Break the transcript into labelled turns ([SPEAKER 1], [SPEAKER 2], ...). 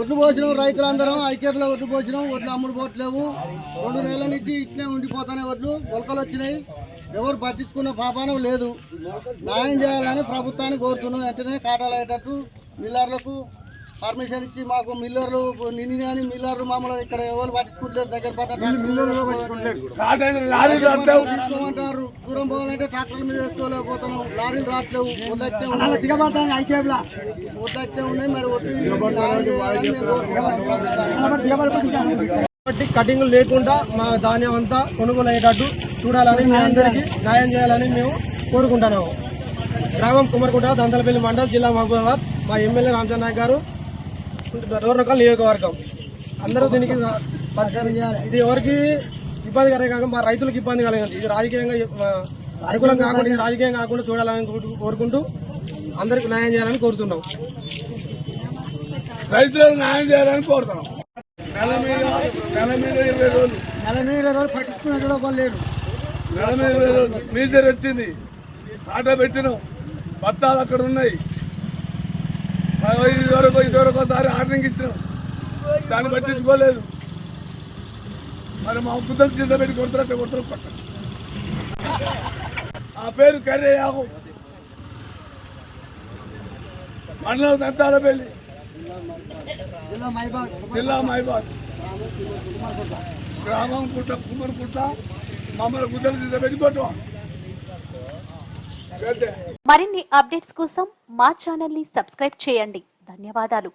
[SPEAKER 1] ఒడ్లు పోసినాం రైతులందరం ఐక్యతలో ఒడ్లు పోసినాం ఒడ్లు అమ్ముడు పోవట్లేవు. రెండు నెలల నుంచి ఇట్లే ఉండిపోతానే ఒడ్లు మొలకలు వచ్చినాయి. ఎవరు పట్టించుకున్న పాపానం లేదు. న్యాయం చేయాలని ప్రభుత్వాన్ని కోరుతున్నాం. వెంటనే కాటాలు అయ్యేటట్టు మిల్లర్లకు పర్మిషన్ ఇచ్చి మాకు మిల్లర్లు నిన్న అని మిల్లర్లు మామూలుగా ఇక్కడ ఎవరు పట్టించుకుంటారు దగ్గర ట్రాక్టర్లు తీసుకోమంటారు. దూరం పోవాలంటే ట్రాక్టర్ల మీద వేసుకోలేకపోతున్నాం. లారీలు రావట్లేవు. ఒడ్లట్టే ఉన్నాయి. ఒడ్లట్టే ఉన్నాయి. మరి.
[SPEAKER 2] కాబట్టి కటింగ్ లేకుండా మా ధాన్యం అంతా కొనుగోలు అయ్యేటట్టు చూడాలని మీ అందరికీ న్యాయం చేయాలని మేము కోరుకుంటున్నాము. గ్రామం కుమ్మరికుంట దంతలపల్లి మండలం జిల్లా మహబూబాబాద్ మా ఎమ్మెల్యే రామచంద్ర నాయక్ గారు డోర్నకల్ నియోజకవర్గం. అందరూ దీనికి ఇది ఎవరికి ఇబ్బంది కలగక మా రైతులకు ఇబ్బంది కలగదు. ఇది రాజకీయంగా అనుకూలం కాకుండా ఇది రాజకీయం కాకుండా చూడాలని కోరు- కోరుకుంటూ అందరికి న్యాయం చేయాలని కోరుతున్నాం.
[SPEAKER 3] రైతులకు న్యాయం చేయాలని కోరుతున్నాం. నెల మీద నెల మీద ఇరవై రోజులు.
[SPEAKER 1] నెల మీద ఇరవై రోజులు పట్టించుకునే కూడా వాళ్ళు
[SPEAKER 3] నెల మీద ఇరవై రోజులు. మీజర్ వచ్చింది. ఆట పెట్టినాం. బత్తాలు అక్కడ ఉన్నాయి. ఇది వరకు ఇది వరకు ఒకసారి ఆర్డరింగ్ ఇచ్చినాం. దాన్ని పట్టించుకోలేదు. మరి మా కుదరు చేస పెట్టి కొడుతున్నట్టు కొడుతున్న పక్క. ఆ పేరు కర్రే యాగు మండలం దంతాల పెళ్ళి
[SPEAKER 1] జిల్లా మైబాగ్
[SPEAKER 3] గ్రామం కుట్ట కుమ్మరికుట్ట మమ్మల్ని గుద్దలు తీసే పెట్టి కొట్టం
[SPEAKER 4] మరిన్ని అప్డేట్స్ కోసం మా ఛానల్ని సబ్స్క్రైబ్ చేయండి. ధన్యవాదాలు.